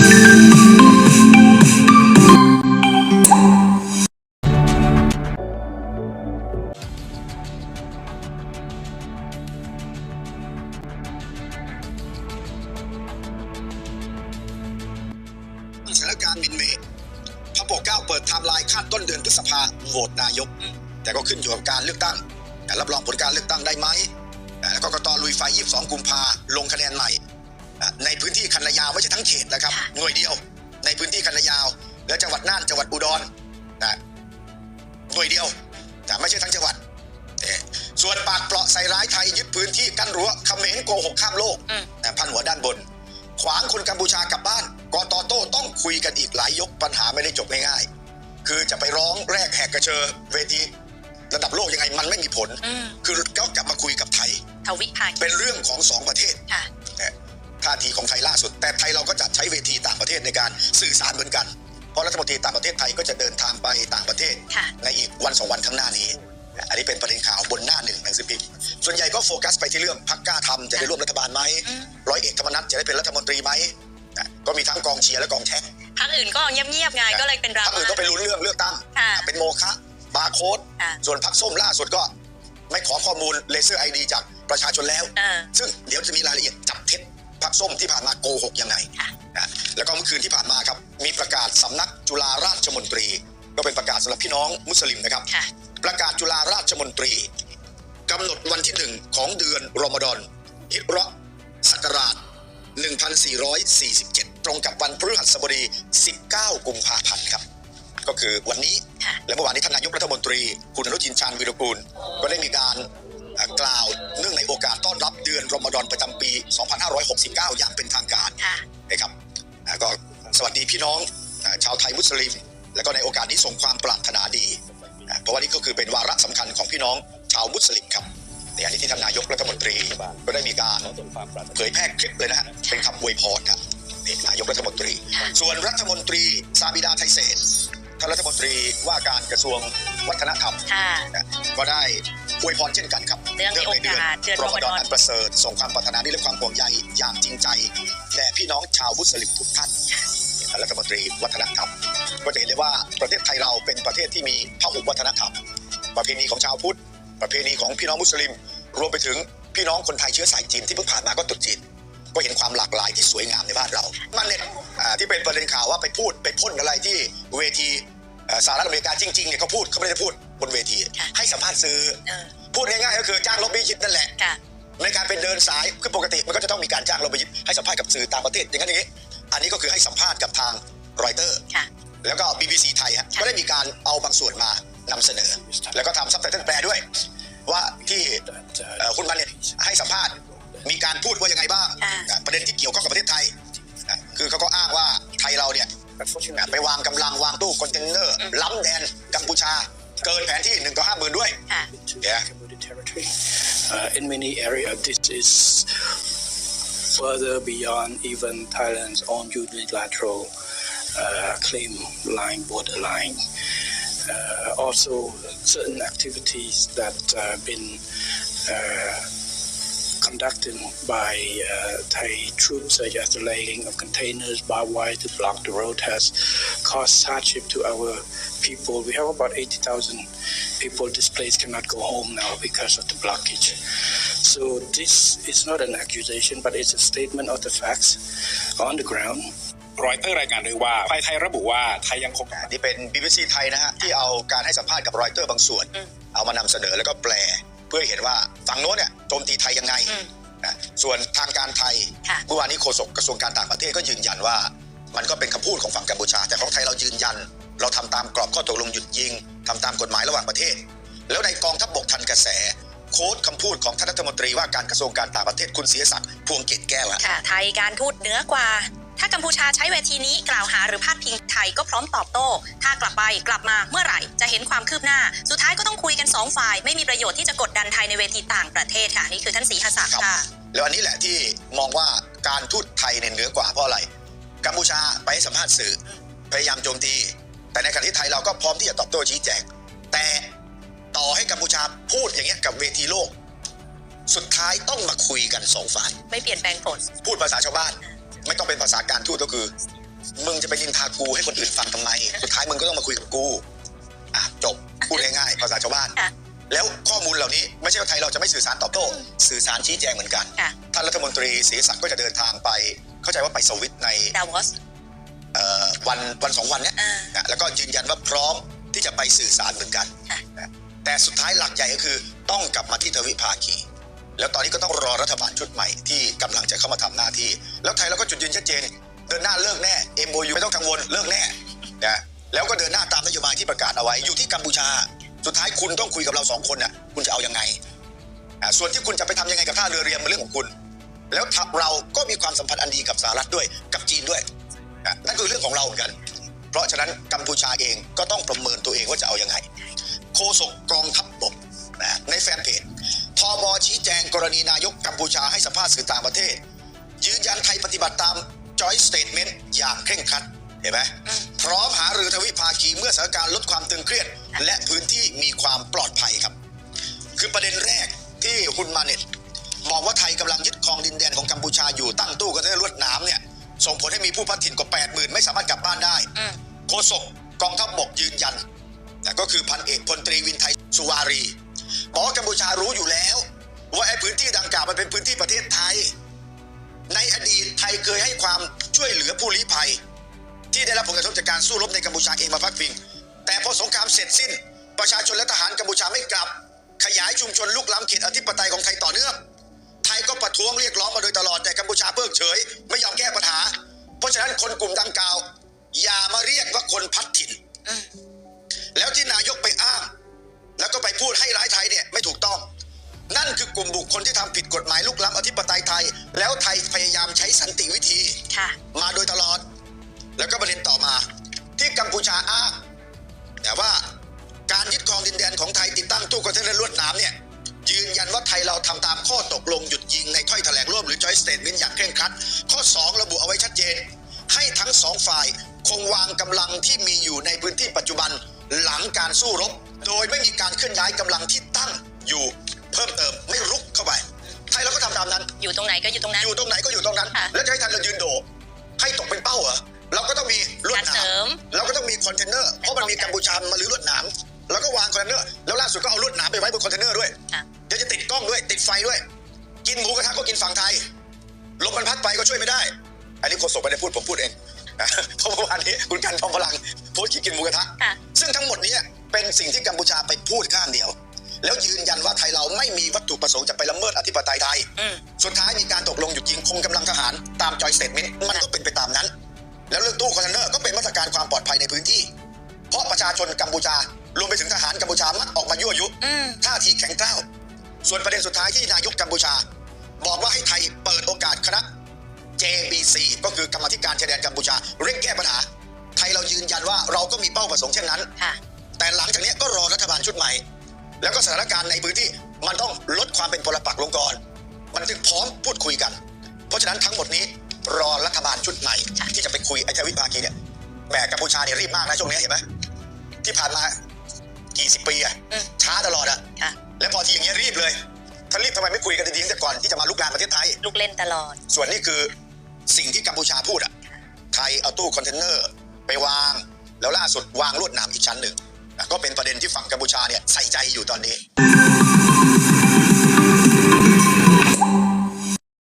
สถานการณ์มินเมย์พระปกเก้าเปิดไทม์ไลน์คาดต้นเดือนพฤษภาโหวตนายก แต่ก็ขึ้นอยู่กับการเลือกตั้ง แต่รับรองผลการเลือกตั้งได้ไหมอ่าแล้วก็กตลุยไฟ 22 กุมภาลงคะแนนใหม่ ในพื้นที่คันนายาวไม่ใช่ทั้งเขตนะครับค่ะหน่วยเดียว ในพื้นที่คันนายาว และจังหวัดน่านจังหวัดอุดรนะหน่วยเดียวแต่ไม่ใช่ทั้งจังหวัดเอ่อส่วนปากเปราะใส่ร้ายไทยยึดพื้นที่กั้นรั้วเขมรโกหกข้ามโลกอืมนะพันหัวด้านบน ขวางคนกัมพูชากลับบ้านกตโต้ต้องคุยกันอีกหลายยกปัญหาไม่ได้จบง่ายๆคือจะไปร้องแรกแหกกระเชอเวทีระดับโลกยังไงมันไม่มีผลอืมคือก็กลับมาคุยกับไทยทวิภาคีเป็นเรื่องของสองประเทศค่ะนะ ท่าทีของไทยล่าสุด แต่ไทยเราก็จะใช้เวทีต่างประเทศในการสื่อสารเหมือนกัน เพราะรัฐมนตรีต่างประเทศไทยก็จะเดินทางไปต่างประเทศค่ะในอีกวันสองวันข้างหน้านี้ อันนี้เป็นประเด็นข่าวบนหน้าหนึ่งหนังสือพิมพ์ส่วนใหญ่ก็โฟกัสไปที่เรื่องพักกล้าทำจะได้ร่วมรัฐบาลไหมอืมร้อยเอกธรรมนัฐจะได้เป็นรัฐมนตรีไหมนะก็มีทั้งกองเชียร์และกองแท็กพักอื่นก็เงียบๆไงก็เลยเป็นดราพรรคม่าอื่นก็ไปลุ้นเรื่องเลือกตั้งค่ะเป็นโมฆะบาร์โค้ดค่ะส่วนพรรคส้มล่าสุดก็ไม่ขอข้อมูลเลเซอร์ไอดีจากประชาชนแล้วเออซึ่งเดี๋ยวจะมีรายละเอียดจับเท็จ พรรคส้มที่ผ่านมาโกหกยังไงค่ะนะแล้วก็เมื่อคืนที่ผ่านมาครับมีประกาศสำนักจุฬาราชมนตรี ก็เป็นประกาศสำหรับพี่น้องมุสลิมนะครับค่ะประกาศจุฬาราชมนตรีกำหนดวันที่หนึ่งของเดือนรอมฎอนฮิจเราะห์ศักราช 1447 ตรงกับวันพฤหัสบดี 19 กุมภาพันธ์ครับ ก็คือวันนี้ค่ะและเมื่อวานนี้ท่านนายกรัฐมนตรี คุณอนุทินชาญวิรกูลก็ได้มีการเอ่อกล่าว เนื่องในโอกาสต้อนรับเดือนรอมฎอนประจำปี 2569 อย่างเป็นทางการค่ะนะครับอ่าก็สวัสดีพี่น้องอ่าชาวไทยมุสลิม และก็ในโอกาสนี้ส่งความปรารถนาดีอ่าเพราะว่านี่ก็คือเป็นวาระสำคัญของพี่น้องชาวมุสลิมครับในอันนี้ที่ท่านนายกรัฐมนตรีก็ได้มีการเผยแพร่คลิปเลยนะฮะเป็นคำอวยพรครับนี่นายกรัฐมนตรี ส่วนรัฐมนตรีซาบิดาไทยเศษท่านรัฐมนตรีว่าการกระทรวงวัฒนธรรมค่ะนะก็ได้อวยพรเช่นกันครับ เนื่องในโอกาสเดือนรรออมมฎฎออนนอันประเสริฐส่งความปรารถนาดีและความห่วงใยอย่างจริงใจแด่พี่น้องชาวมุสลิมทุกท่านท่านรัฐมนตรีวัฒนธรรมก็จะเห็นได้ว่าประเทศไทยเราเป็นประเทศที่มีพหุวัฒนธรรม ประเพณีของชาวพุทธ ประเพณีของพี่น้องมุสลิม รวมไปถึงพี่น้องคนไทยเชื้อสายจีนที่เพิ่งผ่านมาก็ตรุษจีนก็เห็นความหลากหลายที่สวยงามในบ้านเรา มันเนี่ยอ่าที่เป็นประเด็นข่าวว่าไปพูดไปพ่นอะไรที่เวทีเอ่อสหรัฐอเมริกาจริงๆเนี่ยเขาพูดเขาไม่ได้พูดบนเวทีค่ะให้สัมภาษณ์สื่อเออ พูดง่ายๆก็คือจ้างล็อบบี้ยิดนั่นแหละ ค่ะ ในการเป็นเดินสายคือปกติมันก็จะต้องมีการจ้างล็อบบี้ยิดให้สัมภาษณ์กับสื่อต่างประเทศอย่างนั้นอย่างนี้ อันนี้ก็คือให้สัมภาษณ์กับทางรอยเตอร์ ค่ะ แล้วก็ BBC ไทยฮะค่ะก็ได้มีการเอาบางส่วนมานำเสนอ แล้วก็ทำซับไตเติลแปลด้วย ว่าที่เอ่อคุณบันเนี่ยให้สัมภาษณ์มีการพูดว่ายังไงบ้างค่ะอะประเด็นที่เกี่ยวข้องกับประเทศไทยอะคือเขาก็อ้างว่าไทยเราเนี่ยอะไปวางกำลังวางตู้คอนเทนเนอร์ ล้ำแดนกัมพูชา เกินแผนที่หนึ่งต่อห้าหมื่นด้วย ค่ะ to Yeah. Cambodian territory. Uh, in many areas, this is further beyond even Thailand's own unilateral uh, claim line, border line. Uh, also, certain activities that have been uh, conducted by uh, Thai troops, such as the laying of containers, barbed wire to block the road, has caused hardship to our people. We have about 80,000 people displaced, cannot go home now because of the blockage. So this is not an accusation, but it's a statement of the facts on the ground. รอยเตอร์รายงานด้วยว่าฝ่ายไทยระบุว่าไทยยังคง นี่เป็น BBC ไทยนะฮะ ที่เอาการให้สัมภาษณ์กับรอยเตอร์บางส่วน อืม เอามานำเสนอแล้วก็แปล เพื่อให้เห็นว่าฝั่งโน้นเนี่ยโจมตีไทยยังไงอืมนะส่วนทางการไทยค่ะเมื่อวานนี้โฆษกกระทรวงการต่างประเทศก็ยืนยันว่า มันก็เป็นคำพูดของฝั่งกัมพูชา แต่ของไทยเรายืนยัน เราทำตามกรอบข้อตกลงหยุดยิงทำตามกฎหมายระหว่างประเทศ แล้วในกองทัพบกทันกระแส โค้ดคำพูดของท่านรัฐมนตรีว่าการกระทรวงการต่างประเทศคุณเสียศักดิ์พวงเกตแก้วอะค่ะไทยการทูตเหนือกว่า ถ้ากัมพูชาใช้เวทีนี้กล่าวหาหรือพาดพิงไทยก็พร้อมตอบโต้ ถ้ากลับไปกลับมาเมื่อไหร่ จะเห็นความคืบหน้า สุดท้ายก็ต้องคุยกันสองฝ่าย ไม่มีประโยชน์ที่จะกดดันไทยในเวทีต่างประเทศค่ะนี่คือท่านศรีหศักดิ์ค่ะ แล้วอันนี้แหละที่มองว่าการทูตไทยเนี่ยเหนือกว่าเพราะอะไร กัมพูชาไปให้สัมภาษณ์สื่อ พยายามโจมตี แต่ในขณะที่ไทยเราก็พร้อมที่จะตอบโต้ชี้แจง แต่ต่อให้กัมพูชาพูดอย่างเงี้ยกับเวทีโลก สุดท้ายต้องมาคุยกันสองฝ่าย ไม่เปลี่ยนแปลงผล พูดภาษาชาวบ้าน ไม่ต้องเป็นภาษาการทูตก็คือ มึงจะไปนินทากูให้คนอื่นฟังทำไม สุดท้ายมึงก็ต้องมาคุยกับกูอะจบพูดง่ายๆภาษาชาวบ้านค่ะแล้วข้อมูลเหล่านี้ไม่ใช่ว่าไทยเราจะไม่สื่อสารตอบโต้สื่อสารชี้แจงเหมือนกันค่ะท่านรัฐมนตรีศรีศักดิ์ก็จะเดินทางไป เข้าใจว่าไปสวิตในดาวอสเอ่อวันวันสองวันเนี้ยอ่านะแล้วก็ยืนยันว่าพร้อมที่จะไปสื่อสารเหมือนกันค่ะนะแต่สุดท้ายหลักใหญ่ก็คือต้องกลับมาที่ทวิภาคี แล้วตอนนี้ก็ต้องรอรัฐบาลชุดใหม่ที่กำลังจะเข้ามาทำหน้าที่ แล้วไทยเราก็จุดยืนชัดเจน เดินหน้าเลิกแน่ MOU ไม่ต้องกังวลเลิกแน่นะแล้วก็เดินหน้าตามนโยบายที่ประกาศเอาไว้อยู่ที่กัมพูชา สุดท้ายคุณต้องคุยกับเราสองคนน่ะคุณจะเอายังไงส่วนที่คุณจะไปทำยังไงกับท่าเรือเรียมเป็นเรื่องของคุณ แล้วเราก็มีความสัมพันธ์อันดีกับสหรัฐด้วยกับจีนด้วยอะนั่นคือเรื่องของเราเหมือนกัน เพราะฉะนั้นกัมพูชาเองก็ต้องประเมินตัวเองว่าจะเอายังไงโฆษกกองทัพบก กรณีนายกกัมพูชาให้สัมภาษณ์สื่อต่างประเทศ ยืนยันไทยปฏิบัติตาม Joint Statement อย่างเคร่งครัดเห็นไหมอืมพร้อมหารือทวิภาคีเมื่อสถานการณ์ลดความตึงเครียด และพื้นที่มีความปลอดภัยครับ คือประเด็นแรกที่ฮุนมาเน็ตบอกว่าไทยกำลังยึดครองดินแดนของกัมพูชาอยู่ตั้งตู้กันด้วยลวดหน้ำเนี่ยส่งผลให้มีผู้พัดถิ่นกว่า 8 0,000 ไม่สามารถกลับบ้านได้อืมโฆษกกองทัพบกยืนยันนะก็คือพันเอกพลตรีวินไทยสุวารีบอกว่ากัมพูชารู้อยู่แล้ว ว่าไอ้พื้นที่ดังกล่าวมันเป็นพื้นที่ประเทศไทย ในอดีตไทยเคยให้ความช่วยเหลือผู้ลี้ภัย ที่ได้รับผลกระทบจากการสู้รบในกัมพูชาเองมาพักพิง แต่พอสงครามเสร็จสิ้น ประชาชนและทหารกัมพูชาไม่กลับ ขยายชุมชนลุกล้ำเขตอธิปไตยของไทยต่อเนื่องไทยก็ประท้วงเรียกร้องมาโดยตลอดแต่กัมพูชาเพิกเฉย ไม่ยอมแก้ปัญหา เพราะฉะนั้นคนกลุ่มดังกล่าว อย่ามาเรียกว่าคนพัดถิ่น นั่นคือกลุ่มบุคคลที่ทำผิดกฎหมายลุกล้ำอธิปไตยไทย แล้วไทยพยายามใช้สันติวิธีค่ะมาโดยตลอด แล้วก็ประเด็นต่อมา ที่กัมพูชาอ้างแต่ว่าการยึดครองดินแดนของไทยติดตั้งตู้คอนเทนเนอร์ลวดหน้ำเนี่ยยืนยันว่าไทยเราทำตามข้อตกลงหยุดยิงในถ้อยแถลงร่วมหรือ Joint Statement อย่างเคร่งครัด ข้อ 2 ระบุเอาไว้ชัดเจน ให้ทั้งสองฝ่ายคงวางกำลังที่มีอยู่ในพื้นที่ปัจจุบันหลังการสู้รบ โดยไม่มีการเคลื่อนย้ายกำลังที่ตั้งอยู่ เพิ่มเติมไม่รุกเข้าไปไทยเราก็ทำตามนั้น อยู่ตรงไหนก็อยู่ตรงนั้น อยู่ตรงไหนก็อยู่ตรงนั้น ค่ะแล้วจะให้ทันเรายืนโดดให้ตกเป็นเป้าเหรอเราก็ต้องมีลวดการหนาเสริมมเราก็ต้องมีคอนเทนเนอร์เพราะมันมีกัมพูชามาลื้อลวดหนามแล้วก็วางคอนเทนเนอร์แล้วล่าสุดก็เอาลวดหนามไปไว้บนคอนเทนเนอร์ด้วย ค่ะเดี๋ยวจะติดกล้องด้วยติดไฟด้วย กินหมูกระทะก็กินฝั่งไทยลมมันพัดไปก็ช่วยไม่ได้ อันนี้โฆษกไม่ได้พูดผมพูดเองนะเพราะเมื่อวานนี้คุณกันทองพลังโพสต์คลิปกินหมูกระทะ ค่ะ ซึ่งทั้งหมดนี้เป็นสิ่งที่กัมพูชาไปพูดข้างเดียว แล้วยืนยันว่าไทยเราไม่มีวัตถุประสงค์จะไปละเมิดอธิปไตยไทยอืมสุดท้ายมีการตกลงหยุดยิงคงกำลังทหารตามจอยสเตทเมนต์มันก็เป็นไปตามนั้น แล้วเรื่องตู้คอนเทนเนอร์ก็เป็นมาตรการความปลอดภัยในพื้นที่ เพราะประชาชนกัมพูชารวมไปถึงทหารกัมพูชามักออกมายั่วยุอืมท่าทีแข็งกร้าวส่วนประเด็นสุดท้ายที่นายกกัมพูชา บอกว่าให้ไทยเปิดโอกาสคณะ JBC ก็คือกรรมาธิการชายแดนกัมพูชาเร่งแก้ปัญหา ไทยเรายืนยันว่าเราก็มีเป้าประสงค์เช่นนั้นค่ะแต่หลังจากนี้ก็รอรัฐบาลชุดใหม่ แล้วก็สถานการณ์ในพื้นที่มันต้องลดความเป็นปรปักษ์ลงก่อน มันจึงพร้อมพูดคุยกัน เพราะฉะนั้นทั้งหมดนี้รอรัฐบาลชุดใหม่ ที่จะไปคุยไอ้ทวิภาคีเนี่ยแหมกัมพูชาเนี่ยรีบมากนะช่วงนี้เห็นไหมที่ผ่านมากี่สิบปีอะอืมช้าตลอดอะค่ะแล้วพอทีอย่างเงี้ยรีบเลยถ้ารีบทำไมไม่คุยกันดีๆตั้งแต่ก่อนที่จะมาลุกลามประเทศไทยลูกเล่นตลอด ส่วนนี้คือสิ่งที่กัมพูชาพูดอะไทยเอาตู้คอนเทนเนอร์ไปวาง แล้วล่าสุดวางลวดหนามอีกชั้นหนึ่งนะ ก็เป็นประเด็นที่ฝั่งกัมพูชาเนี่ยใส่ใจอยู่ตอนนี้